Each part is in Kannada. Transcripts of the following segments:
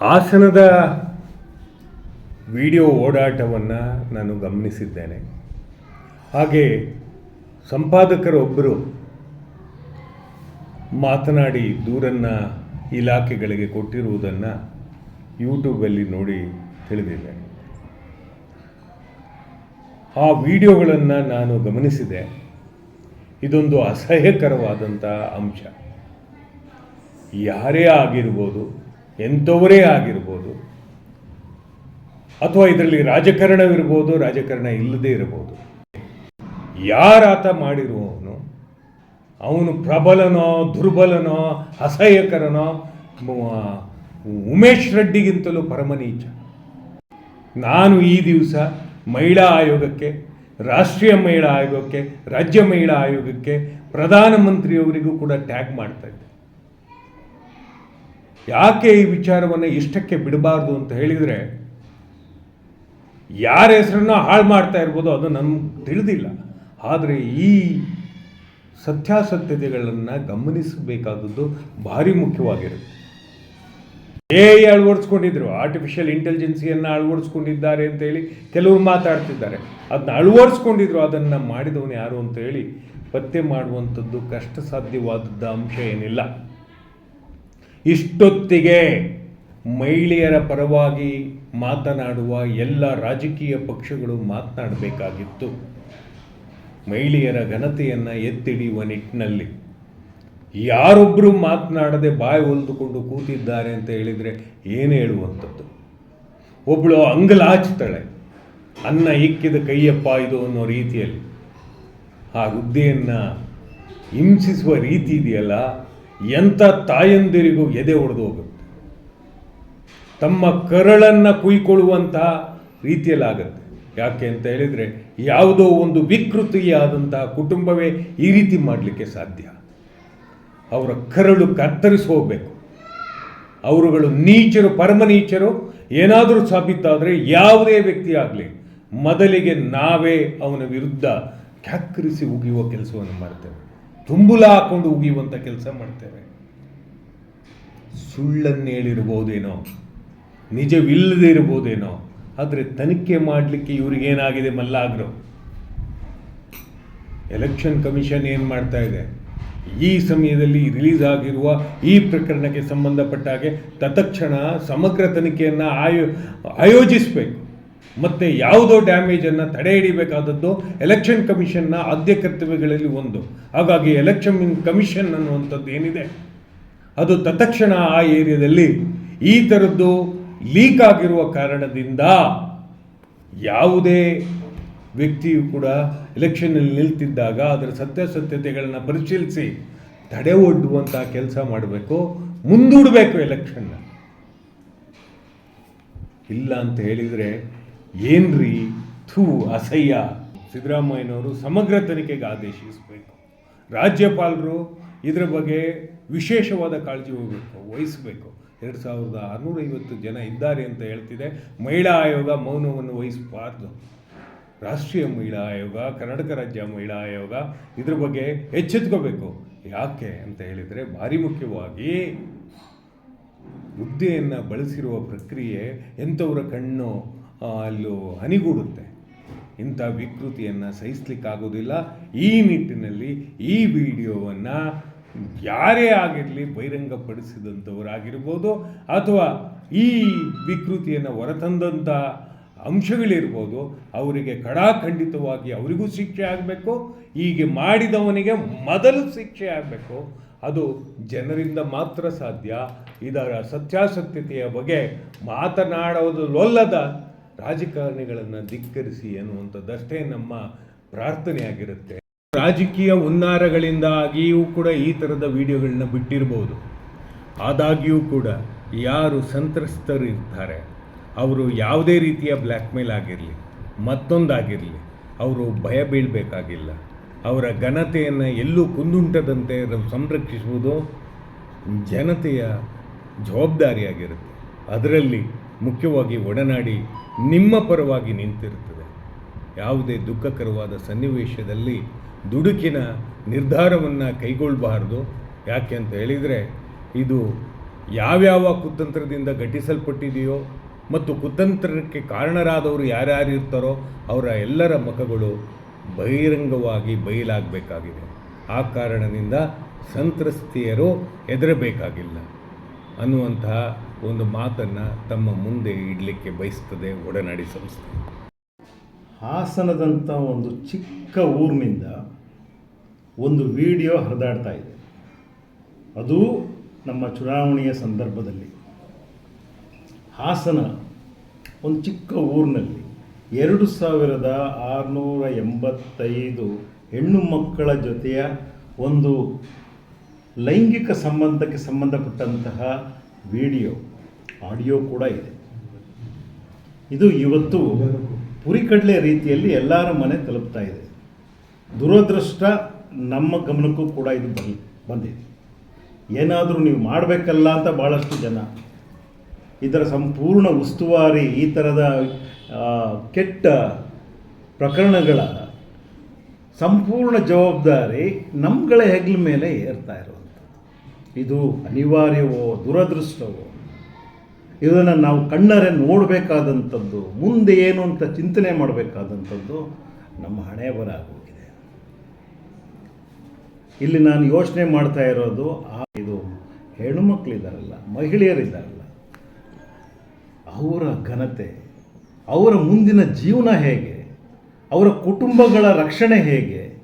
ಹಾಸನದ ವಿಡಿಯೋ ಓಡಾಟವನ್ನು ನಾನು ಗಮನಿಸಿದ್ದೇನೆ. ಹಾಗೆ ಸಂಪಾದಕರೊಬ್ಬರು ಮಾತನಾಡಿ ದೂರನ್ನು ಇಲಾಖೆಗಳಿಗೆ ಕೊಟ್ಟಿರುವುದನ್ನು ಯೂಟ್ಯೂಬಲ್ಲಿ ನೋಡಿ ತಿಳಿದಿದ್ದೇನೆ ಆ ವಿಡಿಯೋಗಳನ್ನು ನಾನು ಗಮನಿಸಿದೆ. ಇದೊಂದು ಅಸಹ್ಯಕರವಾದಂಥ ಅಂಶ. ಯಾರೇ ಆಗಿರ್ಬೋದು ಎಂಥವರೇ ಆಗಿರ್ಬೋದು, ಅಥವಾ ಇದರಲ್ಲಿ ರಾಜಕಾರಣವಿರ್ಬೋದು, ರಾಜಕಾರಣ ಇಲ್ಲದೇ ಇರಬಹುದು ಯಾರಾತ ಮಾಡಿರುವವನು? ಅವನು ಪ್ರಬಲನೋ, ದುರ್ಬಲನೋ, ಅಸಹ್ಯಕರನೋ? ಉಮೇಶ್ ರೆಡ್ಡಿಗಿಂತಲೂ ಪರಮನೀಚ. ನಾನು ಈ ದಿವಸ ಮಹಿಳಾ ಆಯೋಗಕ್ಕೆ, ರಾಷ್ಟ್ರೀಯ ಮಹಿಳಾ ಆಯೋಗಕ್ಕೆ, ರಾಜ್ಯ ಮಹಿಳಾ ಆಯೋಗಕ್ಕೆ ಪ್ರಧಾನಮಂತ್ರಿಯವರಿಗೂ ಕೂಡ ಟ್ಯಾಗ್ ಮಾಡ್ತಾ ಇದ್ದೆ. ಯಾಕೆ ಈ ವಿಚಾರವನ್ನು ಇಷ್ಟಕ್ಕೆ ಬಿಡಬಾರ್ದು ಅಂತ ಹೇಳಿದರೆ, ಯಾರ ಹೆಸರನ್ನು ಹಾಳು ಮಾಡ್ತಾ ಇರ್ಬೋದು ಅದು ನಮ್ಗೆ ತಿಳಿದಿಲ್ಲ. ಆದರೆ ಈ ಸತ್ಯಾಸತ್ಯತೆಗಳನ್ನು ಗಮನಿಸಬೇಕಾದದ್ದು ಭಾರಿ ಮುಖ್ಯವಾಗಿರುತ್ತೆ. ಎ ಅಳವಡಿಸ್ಕೊಂಡಿದ್ರು ಆರ್ಟಿಫಿಷಿಯಲ್ ಇಂಟೆಲಿಜೆನ್ಸಿಯನ್ನು ಅಳವಡಿಸ್ಕೊಂಡಿದ್ದಾರೆ ಅಂತೇಳಿ ಕೆಲವರು ಮಾತಾಡ್ತಿದ್ದಾರೆ. ಅದನ್ನ ಅಳವಡಿಸ್ಕೊಂಡಿದ್ರು, ಅದನ್ನು ಮಾಡಿದವನು ಯಾರು ಅಂತ ಹೇಳಿ ಪತ್ತೆ ಮಾಡುವಂಥದ್ದು ಕಷ್ಟ ಸಾಧ್ಯವಾದದ್ದ ಅಂಶ ಏನಿಲ್ಲ. ಇಷ್ಟೊತ್ತಿಗೆ ಮಹಿಳೆಯರ ಪರವಾಗಿ ಮಾತನಾಡುವ ಎಲ್ಲ ರಾಜಕೀಯ ಪಕ್ಷಗಳು ಮಾತನಾಡಬೇಕಾಗಿತ್ತು. ಮಹಿಳೆಯರ ಘನತೆಯನ್ನು ಎತ್ತಿಡಿಯುವ ನಿಟ್ಟಿನಲ್ಲಿ ಯಾರೊಬ್ಬರು ಮಾತನಾಡದೆ ಬಾಯಿ ಹೊಲಿದುಕೊಂಡು ಕೂತಿದ್ದಾರೆ ಅಂತ ಹೇಳಿದರೆ ಏನು ಹೇಳುವಂಥದ್ದು? ಒಬ್ಬಳು ಅಂಗಲಾಚ್ತಾಳೆ ಅನ್ನ ಇಕ್ಕಿದ ಕೈಯಪ್ಪ ಇದು ಅನ್ನೋ ರೀತಿಯಲ್ಲಿ. ಆ ಹುದ್ದೆಯನ್ನು ಹಿಂಸಿಸುವ ರೀತಿ ಇದೆಯಲ್ಲ? ಎಂಥ ತಾಯಂದಿರಿಗೂ ಎದೆ ಒಡೆದು ಹೋಗುತ್ತೆ. ತಮ್ಮ ಕರಳನ್ನು ಕುಯ್ಕೊಳ್ಳುವಂತಹ ರೀತಿಯಲ್ಲಾಗುತ್ತೆ. ಯಾಕೆ ಅಂತ ಹೇಳಿದರೆ, ಯಾವುದೋ ಒಂದು ವಿಕೃತಿಯಾದಂತಹ ಕುಟುಂಬವೇ ಈ ರೀತಿ ಮಾಡಲಿಕ್ಕೆ ಸಾಧ್ಯ. ಅವರ ಕರಳು ಕತ್ತರಿಸಿ ಹೋಗಬೇಕು. ಅವರುಗಳು ನೀಚರು, ಪರಮ ನೀಚರು, ಏನಾದರೂ ಸಾಬೀತಾದರೆ ಯಾವುದೇ ವ್ಯಕ್ತಿ ಆಗಲಿ, ಮೊದಲಿಗೆ ನಾವೇ ಅವನ ವಿರುದ್ಧ ಕ್ಯಾಕರಿಸಿ ಉಗಿಯುವ ಕೆಲಸವನ್ನು ಮಾಡ್ತೇವೆ. ತುಂಬುಲ ಹಾಕೊಂಡು ಉಗಿಯುವಂಥ ಕೆಲಸ ಮಾಡ್ತೇವೆ. ಸುಳ್ಳನ್ನು ಹೇಳಿರ್ಬೋದೇನೋ, ನಿಜವಿಲ್ಲದೆ ಇರ್ಬೋದೇನೋ, ಆದರೆ ತನಿಖೆ ಮಾಡಲಿಕ್ಕೆ ಇವ್ರಿಗೇನಾಗಿದೆ ಮಲ್ಲಾಗ್ರು. ಎಲೆಕ್ಷನ್ ಕಮಿಷನ್ ಏನು ಮಾಡ್ತಾ ಇದೆ? ಈ ಸಮಯದಲ್ಲಿ ರಿಲೀಸ್ ಆಗಿರುವ ಈ ಪ್ರಕರಣಕ್ಕೆ ಸಂಬಂಧಪಟ್ಟ ಹಾಗೆ ತತ್ಕ್ಷಣ ಸಮಗ್ರ ತನಿಖೆಯನ್ನು ಆಯೋ, ಆಯೋಜಿಸಬೇಕು. ಮತ್ತು ಯಾವುದೋ ಡ್ಯಾಮೇಜನ್ನು ತಡೆ ಹಿಡಿಬೇಕಾದದ್ದು ಎಲೆಕ್ಷನ್ ಕಮಿಷನ್ನ ಆದ್ಯ ಕರ್ತವ್ಯಗಳಲ್ಲಿ ಒಂದು. ಹಾಗಾಗಿ ಎಲೆಕ್ಷನ್ ಕಮಿಷನ್ ಅನ್ನುವಂಥದ್ದು ಏನಿದೆ? ಅದು ತತ್ಕ್ಷಣ ಆ ಏರಿಯಾದಲ್ಲಿ ಈ ಥರದ್ದು ಲೀಕ್ ಆಗಿರುವ ಕಾರಣದಿಂದ ಯಾವುದೇ ವ್ಯಕ್ತಿಯು ಕೂಡ ಎಲೆಕ್ಷನ್ನಲ್ಲಿ ನಿಲ್ತಿದ್ದಾಗ ಅದರ ಸತ್ಯಾಸತ್ಯತೆಗಳನ್ನು ಪರಿಶೀಲಿಸಿ ತಡೆ ಒಡ್ಡುವಂಥ ಕೆಲಸ ಮಾಡಬೇಕು. ಮುಂದೂಡಬೇಕು ಎಲೆಕ್ಷನ್ನ ಇಲ್ಲ ಅಂತ ಹೇಳಿದರೆ ಏನ್ರಿ? ಥೂ, ಅಸಹ್ಯ. ಸಿದ್ದರಾಮಯ್ಯನವರು ಸಮಗ್ರ ತನಿಖೆಗೆ ಆದೇಶಿಸಬೇಕು. ರಾಜ್ಯಪಾಲರು ಇದರ ಬಗ್ಗೆ ವಿಶೇಷವಾದ ಕಾಳಜಿ ಹೋಗಬೇಕು ವಹಿಸಬೇಕು. ಎರಡು ಸಾವಿರದ ಆರುನೂರೈವತ್ತು ಜನ ಇದ್ದಾರೆ ಅಂತ ಹೇಳ್ತಿದೆ. ಮಹಿಳಾ ಆಯೋಗ ಮೌನವನ್ನು ವಹಿಸಬಾರ್ದು. ರಾಷ್ಟ್ರೀಯ ಮಹಿಳಾ ಆಯೋಗ, ಕರ್ನಾಟಕ ರಾಜ್ಯ ಮಹಿಳಾ ಆಯೋಗ ಇದ್ರ ಬಗ್ಗೆ ಎಚ್ಚೆತ್ಕೋಬೇಕು. ಯಾಕೆ ಅಂತ ಹೇಳಿದರೆ ಭಾರಿ ಮುಖ್ಯವಾಗಿ ಹುದ್ದೆಯನ್ನು ಬಳಸಿರುವ ಪ್ರಕ್ರಿಯೆ ಎಂಥವರ ಕಣ್ಣು ಅಲ್ಲೂ ಹನಿಗೂಡುತ್ತೆ. ಇಂಥ ವಿಕೃತಿಯನ್ನು ಸಹಿಸ್ಲಿಕ್ಕಾಗೋದಿಲ್ಲ. ಈ ನಿಟ್ಟಿನಲ್ಲಿ ಈ ವಿಡಿಯೋವನ್ನು ಯಾರೇ ಆಗಿರಲಿ ಬಹಿರಂಗಪಡಿಸಿದಂಥವರಾಗಿರ್ಬೋದು ಅಥವಾ ಈ ವಿಕೃತಿಯನ್ನು ಹೊರತಂದಂಥ ಅಂಶಗಳಿರ್ಬೋದು, ಅವರಿಗೆ ಕಡಾಖಂಡಿತವಾಗಿ ಅವರಿಗೂ ಶಿಕ್ಷೆ ಆಗಬೇಕು, ಹೀಗೆ ಮಾಡಿದವನಿಗೆ ಮೊದಲು ಶಿಕ್ಷೆ ಆಗಬೇಕು. ಅದು ಜನರಿಂದ ಮಾತ್ರ ಸಾಧ್ಯ. ಇದರ ಸತ್ಯಾಸತ್ಯತೆಯ ಬಗ್ಗೆ ಮಾತನಾಡೋದಲ್ಲೊಲ್ಲದ ರಾಜಕಾರಣಿಗಳನ್ನು ಧಿಕ್ಕರಿಸಿ ಎನ್ನುವಂಥದ್ದಷ್ಟೇ ನಮ್ಮ ಪ್ರಾರ್ಥನೆಯಾಗಿರುತ್ತೆ. ರಾಜಕೀಯ ಹುನ್ನಾರಗಳಿಂದಾಗಿಯೂ ಕೂಡ ಈ ಥರದ ವಿಡಿಯೋಗಳನ್ನ ಬಿಟ್ಟಿರ್ಬೋದು. ಆದಾಗ್ಯೂ ಕೂಡ ಯಾರು ಸಂತ್ರಸ್ತರಿರ್ತಾರೆ, ಅವರು ಯಾವುದೇ ರೀತಿಯ ಬ್ಲ್ಯಾಕ್ಮೇಲ್ ಆಗಿರಲಿ, ಮತ್ತೊಂದಾಗಿರಲಿ, ಅವರು ಭಯ ಬೀಳಬೇಕಾಗಿಲ್ಲ. ಅವರ ಘನತೆಯನ್ನು ಎಲ್ಲೂ ಕುಂದುಂಟದಂತೆ ಸಂರಕ್ಷಿಸುವುದು ಜನತೆಯ ಜವಾಬ್ದಾರಿಯಾಗಿರುತ್ತೆ. ಅದರಲ್ಲಿ ಮುಖ್ಯವಾಗಿ ಒಡನಾಡಿ ನಿಮ್ಮ ಪರವಾಗಿ ನಿಂತಿರುತ್ತದೆ. ಯಾವುದೇ ದುಃಖಕರವಾದ ಸನ್ನಿವೇಶದಲ್ಲಿ ದುಡುಕಿನ ನಿರ್ಧಾರವನ್ನು ಕೈಗೊಳ್ಳಬಾರ್ದು ಯಾಕೆ ಅಂತ ಹೇಳಿದರೆ, ಇದು ಯಾವ್ಯಾವ ಕುತಂತ್ರದಿಂದ ಘಟಿಸಲ್ಪಟ್ಟಿದೆಯೋ ಮತ್ತು ಕುತಂತ್ರಕ್ಕೆ ಕಾರಣರಾದವರು ಯಾರ್ಯಾರು ಇರ್ತಾರೋ ಅವರ ಎಲ್ಲರ ಮುಖಗಳು ಬಹಿರಂಗವಾಗಿ ಬಯಲಾಗಬೇಕಾಗಿದೆ. ಆ ಕಾರಣದಿಂದ ಸಂತ್ರಸ್ತಿಯರು ಹೆದರಬೇಕಾಗಿಲ್ಲ. ಅನ್ನುವಂತಹ ಒಂದು ಮಾತನ್ನು ತಮ್ಮ ಮುಂದೆ ಇಡಲಿಕ್ಕೆ ಬಯಸ್ತದೆ ಒಡನಾಡಿ ಸಂಸ್ಥೆ. ಹಾಸನದಂಥ ಒಂದು ಚಿಕ್ಕ ಊರಿನಿಂದ ಒಂದು ವಿಡಿಯೋ ಹರಿದಾಡ್ತಾ ಇದೆ. ಅದು ನಮ್ಮ ಚುನಾವಣೆಯ ಸಂದರ್ಭದಲ್ಲಿ. ಹಾಸನ ಒಂದು ಚಿಕ್ಕ ಊರಿನಲ್ಲಿ ಎರಡು ಸಾವಿರದ ಆರುನೂರ ಎಂಬತ್ತೈದು ಹೆಣ್ಣು ಮಕ್ಕಳ ಜೊತೆಯ ಒಂದು ಲೈಂಗಿಕ ಸಂಬಂಧಕ್ಕೆ ಸಂಬಂಧಪಟ್ಟಂತಹ ವಿಡಿಯೋ, ಆಡಿಯೋ ಕೂಡ ಇದೆ. ಇದು ಇವತ್ತು ಪುರಿಕಡಲೆ ರೀತಿಯಲ್ಲಿ ಎಲ್ಲರ ಮನೆ ತಲುಪ್ತಾ ಇದೆ. ದುರದೃಷ್ಟ ನಮ್ಮ ಗಮನಕ್ಕೂ ಕೂಡ ಇದು ಬಂದು, ಬಂದಿದೆ. ಏನಾದರೂ ನೀವು ಮಾಡಬೇಕಲ್ಲ ಅಂತ ಭಾಳಷ್ಟು ಜನ. ಇದರ ಸಂಪೂರ್ಣ ಉಸ್ತುವಾರಿ, ಈ ಥರದ ಕೆಟ್ಟ ಪ್ರಕರಣಗಳ ಸಂಪೂರ್ಣ ಜವಾಬ್ದಾರಿ ನಮ್ಗಳ ಹೆಗ್ಲ ಮೇಲೆ ಏರ್ತಾ ಇರುವಂಥದ್ದು ಇದು ಅನಿವಾರ್ಯವೋ, ದುರದೃಷ್ಟವೋ? ಇದನ್ನು ನಾವು ಕಣ್ಣರೆ ನೋಡಬೇಕಾದಂಥದ್ದು, ಮುಂದೆ ಏನು ಅಂತ ಚಿಂತನೆ ಮಾಡಬೇಕಾದಂಥದ್ದು ನಮ್ಮ ಹಣೆ ಬರ ಆಗೋಗಿದೆ. ಇಲ್ಲಿ ನಾನು ಯೋಚನೆ ಮಾಡ್ತಾ ಇರೋದು, ಆ ಇದು ಹೆಣ್ಣುಮಕ್ಕಳಿದ್ದಾರಲ್ಲ ಮಹಿಳೆಯರಿದ್ದಾರಲ್ಲ ಅವರ ಘನತೆ, ಅವರ ಮುಂದಿನ ಜೀವನ ಹೇಗೆ, ಅವರ ಕುಟುಂಬಗಳ ರಕ್ಷಣೆ ಹೇಗೆ,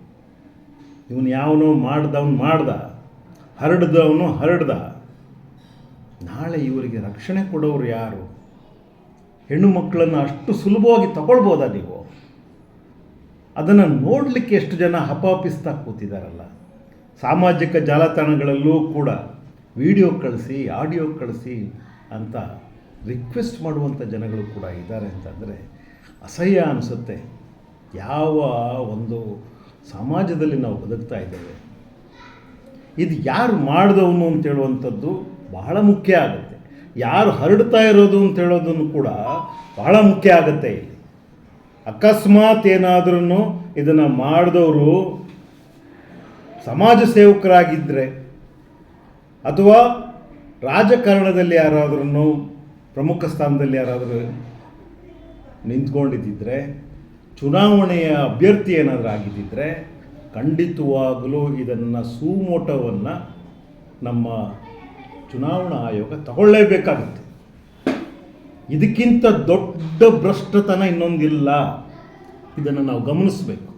ಇವನು ಯಾವನೋ ಮಾಡ್ದವನು ಮಾಡ್ದ ಹರಡ್ದವನು ಹರಡ್ದ. ನಾಳೆ ಇವರಿಗೆ ರಕ್ಷಣೆ ಕೊಡೋರು ಯಾರು? ಹೆಣ್ಣು ಮಕ್ಕಳನ್ನು ಅಷ್ಟು ಸುಲಭವಾಗಿ ತಗೊಳ್ಬೋದಾ ನೀವು? ಅದನ್ನು ನೋಡಲಿಕ್ಕೆ ಎಷ್ಟು ಜನ ಹಪಾಪಿಸ್ತಾ ಕೂತಿದ್ದಾರಲ್ಲ ಸಾಮಾಜಿಕ ಜಾಲತಾಣಗಳಲ್ಲೂ ಕೂಡ ವಿಡಿಯೋ ಕಳಿಸಿ, ಆಡಿಯೋ ಕಳಿಸಿ ಅಂತ ರಿಕ್ವೆಸ್ಟ್ ಮಾಡುವಂಥ ಜನಗಳು ಕೂಡ ಇದ್ದಾರೆ ಅಂತಂದರೆ ಅಸಹ್ಯ ಅನಿಸುತ್ತೆ. ಯಾವ ಒಂದು ಸಮಾಜದಲ್ಲಿ ನಾವು ಬದುಕ್ತಾ ಇದ್ದೇವೆ. ಇದು ಯಾರು ಮಾಡಿದವನು ಅಂತ ಹೇಳುವಂಥದ್ದು ಬಹಳ ಮುಖ್ಯ ಆಗುತ್ತೆ. ಯಾರು ಹರಡ್ತಾ ಇರೋದು ಅಂತ ಹೇಳೋದನ್ನು ಕೂಡ ಬಹಳ ಮುಖ್ಯ ಆಗುತ್ತೆ ಇಲ್ಲಿ. ಅಕಸ್ಮಾತ್ ಏನಾದ್ರೂ ಇದನ್ನು ಮಾಡಿದವರು ಸಮಾಜ ಸೇವಕರಾಗಿದ್ದರೆ ಅಥವಾ ರಾಜಕಾರಣದಲ್ಲಿ ಯಾರಾದ್ರೂ ಪ್ರಮುಖ ಸ್ಥಾನದಲ್ಲಿ ಯಾರಾದರೂ ನಿಂತ್ಕೊಂಡಿದ್ದಿದ್ದರೆ ಚುನಾವಣೆಯ ಅಭ್ಯರ್ಥಿ ಏನಾದರೂ ಆಗಿದ್ದಿದ್ರೆ ಖಂಡಿತವಾಗಲೂ ಇದನ್ನು ಸೂಮೋಟವನ್ನು ನಮ್ಮ ಚುನಾವಣಾ ಆಯೋಗ ತಗೊಳ್ಳೇಬೇಕಾಗುತ್ತೆ. ಇದಕ್ಕಿಂತ ದೊಡ್ಡ ಭ್ರಷ್ಟತನ ಇನ್ನೊಂದಿಲ್ಲ. ಇದನ್ನು ನಾವು ಗಮನಿಸಬೇಕು.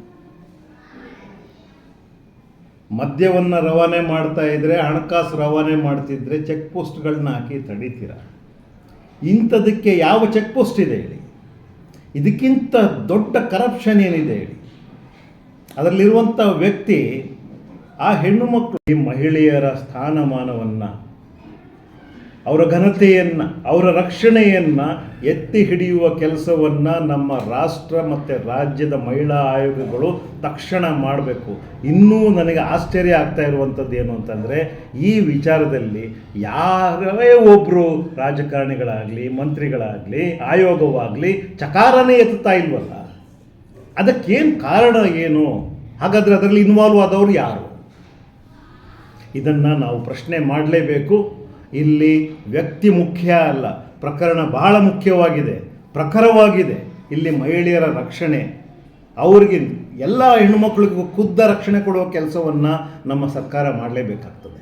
ಮದ್ಯವನ್ನು ರವಾನೆ ಮಾಡ್ತಾ ಇದ್ರೆ, ಹಣಕಾಸು ರವಾನೆ ಮಾಡ್ತಿದ್ರೆ ಚೆಕ್ ಪೋಸ್ಟ್ಗಳನ್ನ ಹಾಕಿ ತಡೀತೀರ? ಇಂಥದಕ್ಕೆ ಯಾವ ಚೆಕ್ ಪೋಸ್ಟ್ ಇದೆ ಹೇಳಿ? ಇದಕ್ಕಿಂತ ದೊಡ್ಡ ಕರಪ್ಷನ್ ಏನಿದೆ ಹೇಳಿ? ಅದರಲ್ಲಿರುವಂಥ ವ್ಯಕ್ತಿ ಆ ಹೆಣ್ಣು ಮಕ್ಕಳು ಈ ಮಹಿಳೆಯರ ಸ್ಥಾನಮಾನವನ್ನು, ಅವರ ಘನತೆಯನ್ನು, ಅವರ ರಕ್ಷಣೆಯನ್ನು ಎತ್ತಿ ಹಿಡಿಯುವ ಕೆಲಸವನ್ನು ನಮ್ಮ ರಾಷ್ಟ್ರ ಮತ್ತು ರಾಜ್ಯದ ಮಹಿಳಾ ಆಯೋಗಗಳು ತಕ್ಷಣ ಮಾಡಬೇಕು. ಇನ್ನೂ ನನಗೆ ಆಶ್ಚರ್ಯ ಆಗ್ತಾ ಇರುವಂಥದ್ದು ಏನು ಅಂತಂದರೆ, ಈ ವಿಚಾರದಲ್ಲಿ ಯಾರೇ ಒಬ್ಬರು ರಾಜಕಾರಣಿಗಳಾಗಲಿ, ಮಂತ್ರಿಗಳಾಗಲಿ, ಆಯೋಗವಾಗಲಿ ಚಕಾರನೇ ಎತ್ತುತ್ತಾ ಇಲ್ವಲ್ಲ? ಅದಕ್ಕೇನು ಕಾರಣ ಏನು? ಹಾಗಾದರೆ ಅದರಲ್ಲಿ ಇನ್ವಾಲ್ವ್ ಆದವರು ಯಾರು? ಇದನ್ನು ನಾವು ಪ್ರಶ್ನೆ ಮಾಡಲೇಬೇಕು. ಇಲ್ಲಿ ವ್ಯಕ್ತಿ ಮುಖ್ಯ ಅಲ್ಲ, ಪ್ರಕರಣ ಬಹಳ ಮುಖ್ಯವಾಗಿದೆ, ಪ್ರಖರವಾಗಿದೆ. ಇಲ್ಲಿ ಮಹಿಳೆಯರ ರಕ್ಷಣೆ. ಅವರಿಗೆ ಎಲ್ಲ ಹೆಣ್ಣುಮಕ್ಕಳಿಗೂ ಖುದ್ದ ರಕ್ಷಣೆ ಕೊಡುವ ಕೆಲಸವನ್ನು ನಮ್ಮ ಸರ್ಕಾರ ಮಾಡಲೇಬೇಕಾಗ್ತದೆ.